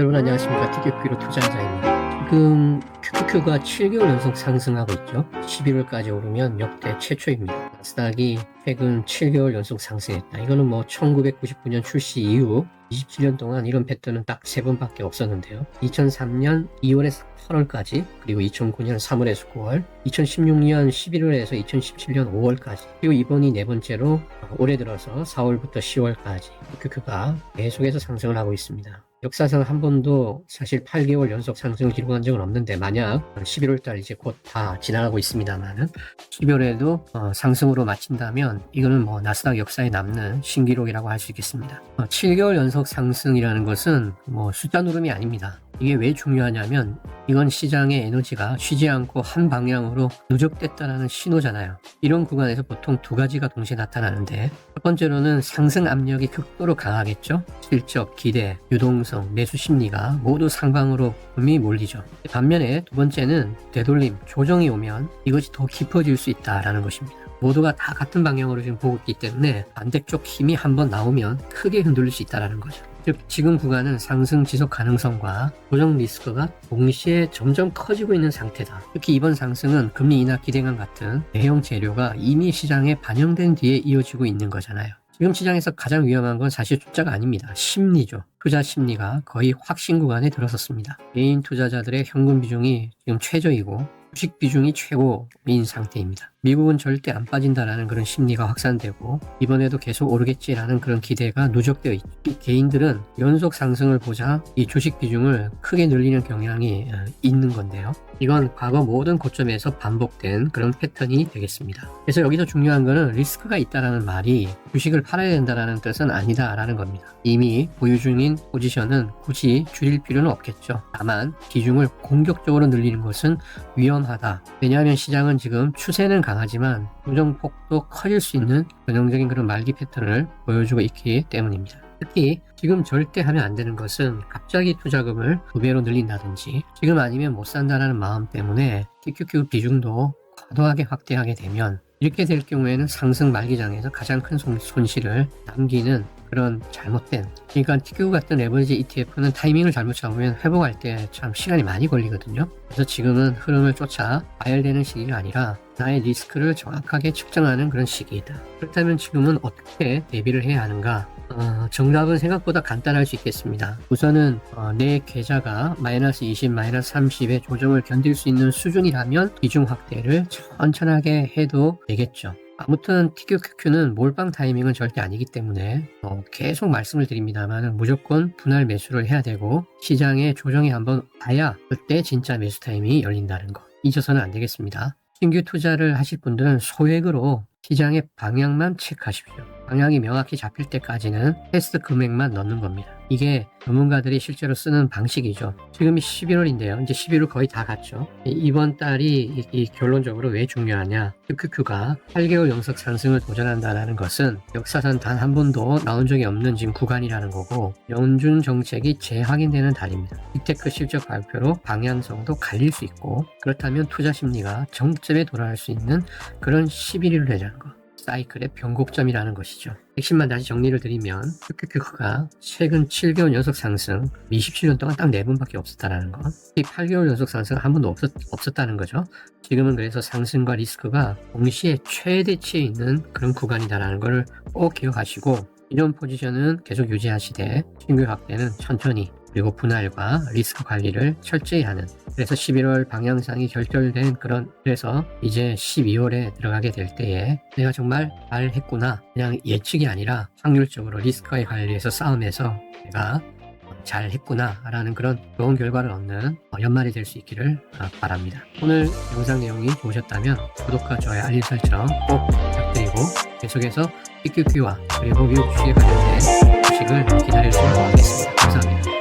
여러분 안녕하십니까 TQQ로 투자자입니다. 지금 QQQ가 7개월 연속 상승하고 있죠. 11월까지 오르면 역대 최초입니다. 나스닥이 최근 7개월 연속 상승했다. 이거는 뭐 1999년 출시 이후 27년 동안 이런 패턴은 딱 3번밖에 없었는데요. 2003년 2월에서 8월까지 그리고 2009년 3월에서 9월 2016년 11월에서 2017년 5월까지 그리고 이번이 네 번째로 올해 들어서 4월부터 10월까지 QQ가 계속해서 상승을 하고 있습니다. 역사상 한 번도 사실 8개월 연속 상승을 기록한 적은 없는데 만약 11월 달 이제 곧 다 지나가고 있습니다만은 12월에도 어, 상승으로 마친다면 이거는 뭐 나스닥 역사에 남는 신기록이라고 할 수 있겠습니다. 어, 7개월 연속 상승이라는 것은 뭐 숫자 누름이 아닙니다. 이게 왜 중요하냐면 이건 시장의 에너지가 쉬지 않고 한 방향으로 누적됐다는 신호잖아요. 이런 구간에서 보통 두 가지가 동시에 나타나는데 첫 번째로는 상승 압력이 극도로 강하겠죠. 실적, 기대, 유동성, 매수 심리가 모두 상방으로 금이 몰리죠. 반면에 두 번째는 되돌림, 조정이 오면 이것이 더 깊어질 수 있다라는 것입니다. 모두가 다 같은 방향으로 지금 보고 있기 때문에 반대쪽 힘이 한번 나오면 크게 흔들릴 수 있다는 거죠. 즉 지금 구간은 상승 지속 가능성과 고정 리스크가 동시에 점점 커지고 있는 상태다. 특히 이번 상승은 금리 인하 기대감 같은 대형 재료가 이미 시장에 반영된 뒤에 이어지고 있는 거잖아요. 지금 시장에서 가장 위험한 건 사실 숫자가 아닙니다. 심리죠. 투자 심리가 거의 확신 구간에 들어섰습니다. 개인 투자자들의 현금 비중이 지금 최저이고 주식 비중이 최고인 상태입니다. 미국은 절대 안 빠진다라는 그런 심리가 확산되고 이번에도 계속 오르겠지라는 그런 기대가 누적되어 있죠. 이 개인들은 연속 상승을 보자 이 주식 비중을 크게 늘리는 경향이 어, 있는 건데요. 이건 과거 모든 고점에서 반복된 그런 패턴이 되겠습니다. 그래서 여기서 중요한 거는 리스크가 있다라는 말이 주식을 팔아야 된다라는 뜻은 아니다라는 겁니다. 이미 보유 중인 포지션은 굳이 줄일 필요는 없겠죠. 다만 비중을 공격적으로 늘리는 것은 위험 하다. 왜냐하면 시장은 지금 추세는 강하지만 조정폭도 커질 수 있는 전형적인 그런 말기 패턴을 보여주고 있기 때문입니다. 특히 지금 절대 하면 안 되는 것은 갑자기 투자금을 두 배로 늘린다든지 지금 아니면 못 산다라는 마음 때문에 TQQ 비중도 과도하게 확대하게 되면 이렇게 될 경우에는 상승 말기장에서 가장 큰 손, 손실을 남기는 그런 잘못된 그러니까 TQ 같은 레버리지 ETF는 타이밍을 잘못 잡으면 회복할 때 참 시간이 많이 걸리거든요. 그래서 지금은 흐름을 쫓아 과열되는 시기가 아니라 나의 리스크를 정확하게 측정하는 그런 시기이다. 그렇다면 지금은 어떻게 대비를 해야 하는가 어, 정답은 생각보다 간단할 수 있겠습니다. 우선은 어, 내 계좌가 마이너스 20, 마이너스 30의 조정을 견딜 수 있는 수준이라면 비중 확대를 천천하게 해도 되겠죠. 아무튼 TQQQ는 몰빵 타이밍은 절대 아니기 때문에 어, 계속 말씀을 드립니다만 무조건 분할 매수를 해야 되고 시장에 조정이 한번 와야 그때 진짜 매수 타이밍이 열린다는 거 잊어서는 안 되겠습니다. 신규 투자를 하실 분들은 소액으로 시장의 방향만 체크하십시오. 방향이 명확히 잡힐 때까지는 테스트 금액만 넣는 겁니다. 이게 전문가들이 실제로 쓰는 방식이죠. 지금이 11월인데요. 이제 11월 거의 다 갔죠. 이번 달이 이, 이 결론적으로 왜 중요하냐. QQQ가 8개월 연속 상승을 도전한다는 것은 역사상 단 한 번도 나온 적이 없는 지금 구간이라는 거고 연준 정책이 재확인되는 달입니다. 빅테크 실적 발표로 방향성도 갈릴 수 있고 그렇다면 투자 심리가 정점에 돌아갈 수 있는 그런 11일을 되자는 것. 사이클의 변곡점이라는 것이죠. 핵심만 다시 정리를 드리면 QQQ가 최근 7개월 연속 상승 27년 동안 딱 4번밖에 없었다는 것. 이 8개월 연속 상승은 한 번도 없었, 없었다는 거죠. 지금은 그래서 상승과 리스크가 동시에 최대치에 있는 그런 구간이다라는 것을 꼭 기억하시고 이런 포지션은 계속 유지하시되 신규 확대는 천천히 그리고 분할과 리스크 관리를 철저히 하는 그래서 11월 방향상이 결정된 그런 그래서 이제 12월에 들어가게 될 때에 내가 정말 잘 했구나 그냥 예측이 아니라 확률적으로 리스크와의 관리에서 싸움에서 내가 잘 했구나 라는 그런 좋은 결과를 얻는 연말이 될 수 있기를 바랍니다. 오늘 영상 내용이 좋으셨다면 구독과 좋아요 알림 설정 꼭 부탁드리고 계속해서 PQQ와 그리고 미국 주식에 관련된 소식을 기다려주시면 고맙겠습니다. 감사합니다.